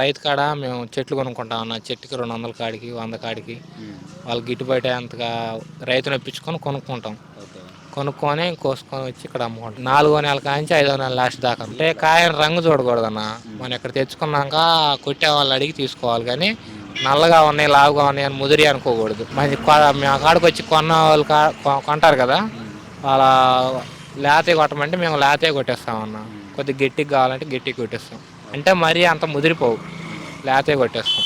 రైతు కాడ మేము చెట్లు కొనుక్కుంటాం అన్న చెట్టుకి రెండు వందల కాడికి వంద కాడికి. వాళ్ళ గిట్టుబడి అంతగా రైతుని ఒప్పించుకొని కొనుక్కుంటాం. కొనుక్కొని కోసుకొని వచ్చి ఇక్కడ అమ్ముకుంటాం నాలుగో నెల కాంచి ఐదో నెల లాస్ట్ దాకా. అంటే కాయని రంగు చూడకూడదన్న. మనం ఇక్కడ తెచ్చుకున్నాక కొట్టే వాళ్ళు అడిగి తీసుకోవాలి కానీ నల్లగా ఉన్నాయి లావుగా ఉన్నాయి అని ముదిరి అనుకోకూడదు. మంచి మా కాడికి వచ్చి కొన్న వాళ్ళు కొంటారు కదా అలా లేతే కొట్టమంటే మేము లేతే కొట్టేస్తాం అన్న కొద్దిగా గట్టికి కావాలంటే గట్టికి కొట్టేస్తాం. అంటే మరీ అంత ముదిరిపోవు. లేతే కొట్టేస్తాం.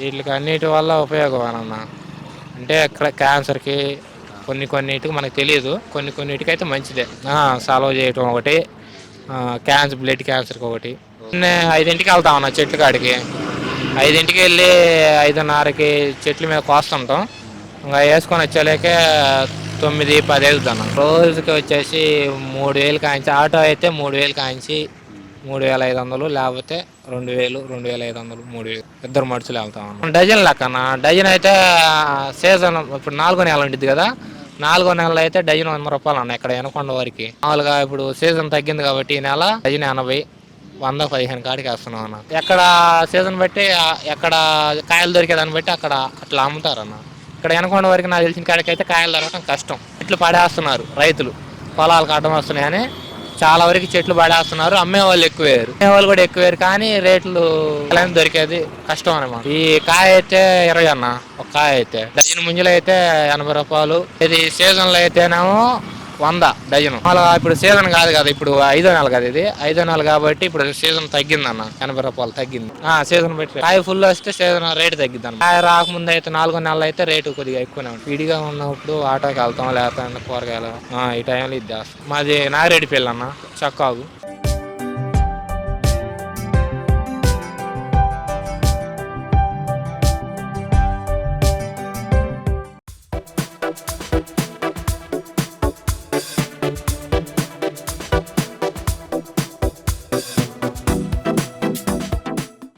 వీటికి అన్నిటి వల్ల ఉపయోగం అన్న అంటే క్యాన్సర్కి కొన్ని కొన్నిటికి మనకు తెలియదు కొన్ని కొన్నిటికి అయితే మంచిదే సాల్వ్ చేయటం ఒకటి క్యాన్సర్ బ్లడ్ క్యాన్సర్కి ఒకటి. ఐదింటికి వెళ్తాం అన్న చెట్ల కాడికి. ఐదింటికి వెళ్ళి ఐదున్నరకి చెట్ల మీద కోస్తుంటాం. ఇంకా వేసుకొని వచ్చేలేకే తొమ్మిది పది అవుతుంది రోజుకి వచ్చేసి మూడు వేలు కాయించి ఆటో అయితే మూడు వేలు కాయించి మూడు వేల ఐదు వందలు లేకపోతే రెండు వేలు రెండు వేల ఐదు వందలు మూడు వేలు. ఇద్దరు మడుచులు వెళ్తాం అన్న డజన్ లెక్కన డజన్ అయితే సీజన్ ఇప్పుడు నాలుగో నెల ఉంటుంది కదా. నాలుగో నెలలో అయితే డజన్ వంద రూపాయలు అన్న ఇక్కడ ఎనకొండ వరకు. మామూలుగా ఇప్పుడు సీజన్ తగ్గింది కాబట్టి ఈ నెల డజన్ ఎనభై వంద పదిహేను కాడికి వేస్తున్నాం అన్న. ఎక్కడ సీజన్ బట్టి ఎక్కడ కాయలు దొరికేదాన్ని బట్టి అక్కడ అట్లా అమ్ముతారు అన్న. ఇక్కడ వెనకొండ వరకు నాకు తెలిసిన కాడికి అయితే కాయలు దొరకడం కష్టం. ఇట్లు పడేస్తున్నారు రైతులు. పొలాలకు అడ్డం వస్తున్నాయని చాలా వరకు చెట్లు పడేస్తున్నారు అమ్మే వాళ్ళు ఎక్కువేరు అమ్మే వాళ్ళు కూడా ఎక్కువేరు కానీ రేట్లు ఎలా దొరికేది కష్టం అనమాట ఈ కాయ అయితే ఇరవై అన్న ఒక కాయ అయితే. డజన్ ముంజలు అయితే ఎనభై రూపాయలు. ఇది సీజన్లో అయితేనేమో వంద డజన్. అలా ఇప్పుడు సీజన్ కాదు కదా ఇప్పుడు ఐదో నెల కదా ఇది. ఐదో నెల కాబట్టి ఇప్పుడు సీజన్ తగ్గింది అన్న ఎనభై రూపాయలు తగ్గింది. ఆ సీజన్ బట్టి కాయ ఫుల్ వస్తే సీజన్ రేట్ తగ్గిద్ది అన్న కాయ రాకముందు అయితే నాలుగో నెలలు అయితే రేటు కొద్దిగా ఎక్కువనే ఉంటుంది విడిగా ఉన్నప్పుడు ఆటోకి వెళ్తాం లేకపోతే కూరగాయలు? ఈ టైంలో ఇది చేస్తాం. మాది నాగిరెడ్డి పిల్ల అన్న చక్కాగు